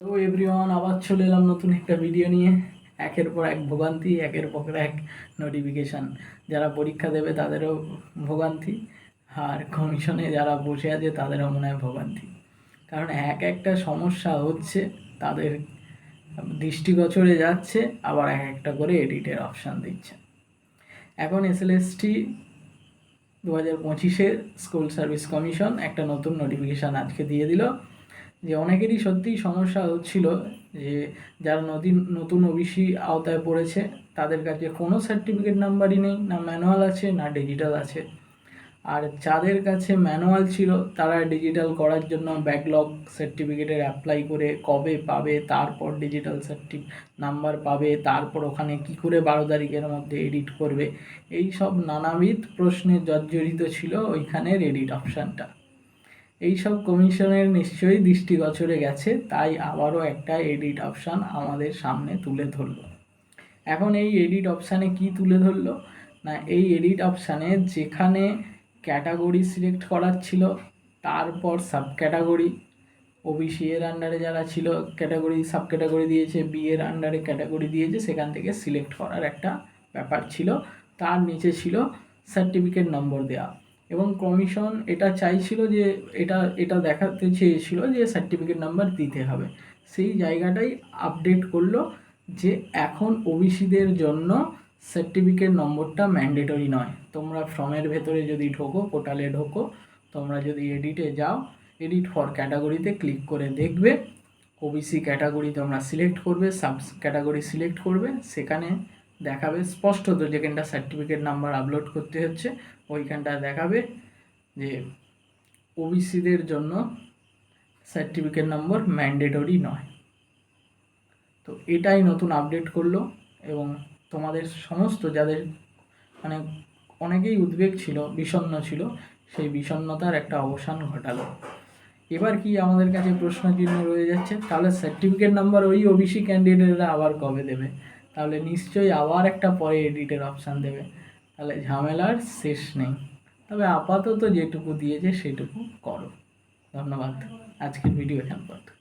তো এভরিওয়ান আবার চলে এলাম নতুন একটা ভিডিও নিয়ে। একের পর এক ভোগান্তি, একের পর এক নোটিফিকেশান যারা পরীক্ষা দেবে তাদেরও ভোগান্তি, আর কমিশনে যারা বসে আছে তাদেরও মনে হয় ভোগান্তি। কারণ এক একটা সমস্যা হচ্ছে, তাদের দৃষ্টিগোচরে যাচ্ছে, আবার এক একটা করে এডিটের অপশান দিচ্ছে। এখন এসএলএসটি দু হাজার পঁচিশের স্কুল সার্ভিস কমিশন একটা নতুন নোটিফিকেশান আজকে দিয়ে দিল। যে অনেকেরই সত্যিই সমস্যা হচ্ছিল যে যারা নতুন নতুন ওবিসি আওতায় পড়েছে, তাদের কাছে কোনো সার্টিফিকেট নাম্বারই নেই, না ম্যানুয়াল আছে, না ডিজিটাল আছে। আর যাদের কাছে ম্যানুয়াল ছিল, তারা ডিজিটাল করার জন্য ব্যাকলগ সার্টিফিকেটের অ্যাপ্লাই করে কবে পাবে, তারপর ডিজিটাল সার্টি নাম্বার পাবে, তারপর ওখানে কি করে বারো তারিখের মধ্যে এডিট করবে এই সব নানাবিধ প্রশ্নে জর্জরিত ছিল ওইখানের এডিট অপশানটা এই সব কমিশনের নিশ্চয়ই দৃষ্টিগোচরে গেছে, তাই আবারও একটা এডিট অপশান আমাদের সামনে তুলে ধরলো। এখন এই এডিট অপশানে কি তুলে ধরলো? না, এই এডিট অপশানে যেখানে ক্যাটাগরি সিলেক্ট করার ছিল, তারপর সাব ক্যাটাগরি ওবিসি এর আন্ডারে যারা ছিল ক্যাটাগরি সাব ক্যাটাগরি দিয়েছে বি এর আন্ডারে ক্যাটাগরি দিয়েছে, সেখান থেকে সিলেক্ট করার একটা ব্যাপার ছিল। তার নিচে ছিল সার্টিফিকেট নম্বর দেওয়া এবং কমিশন এটা চাইছিল যে এটা এটা দেখাতে চেয়েছিল যে সার্টিফিকেট নাম্বার দিতে হবে। সেই জায়গাটাই আপডেট করল যে এখন ওবিসিদের জন্য সার্টিফিকেট নম্বরটা ম্যান্ডেটরি নয়। তোমরা ফর্মের ভেতরে যদি ঢোকো পোর্টালে ঢোকো, তোমরা যদি এডিটে যাও এডিট ফর ক্যাটাগরিতে ক্লিক করে দেখবে। ওবিসি ক্যাটাগরি তোমরা সিলেক্ট করবে সাব ক্যাটাগরি সিলেক্ট করবে। সেখানে দেখাবে স্পষ্টত যেখানটা সার্টিফিকেট নাম্বার আপলোড করতে হচ্ছে, ওইখানটা দেখাবে যে ওবিসিদের জন্য সার্টিফিকেট নম্বর ম্যান্ডেটরি নয়। তো এটাই নতুন আপডেট করল এবং তোমাদের সমস্ত যাদের মানে অনেকেই উদ্বেগ ছিল, বিষণ্ণ ছিল, সেই বিষণ্ণতার একটা অবসান ঘটালো। এবার কি আমাদের কাছে প্রশ্ন চিহ্ন রয়ে যাচ্ছে? তাহলে সার্টিফিকেট নাম্বার ওই ওবিসি ক্যান্ডিডেটরা আবার কবে দেবে? তাহলে নিশ্চয়ই আবার একটা পরে এডিটের অপশান দেবে। তাহলে ঝামেলার শেষ নেই। তবে আপাতত যেটুকু দিয়েছে সেটুকু করো। ধন্যবাদ। আজকের ভিডিও এখান পর্যন্ত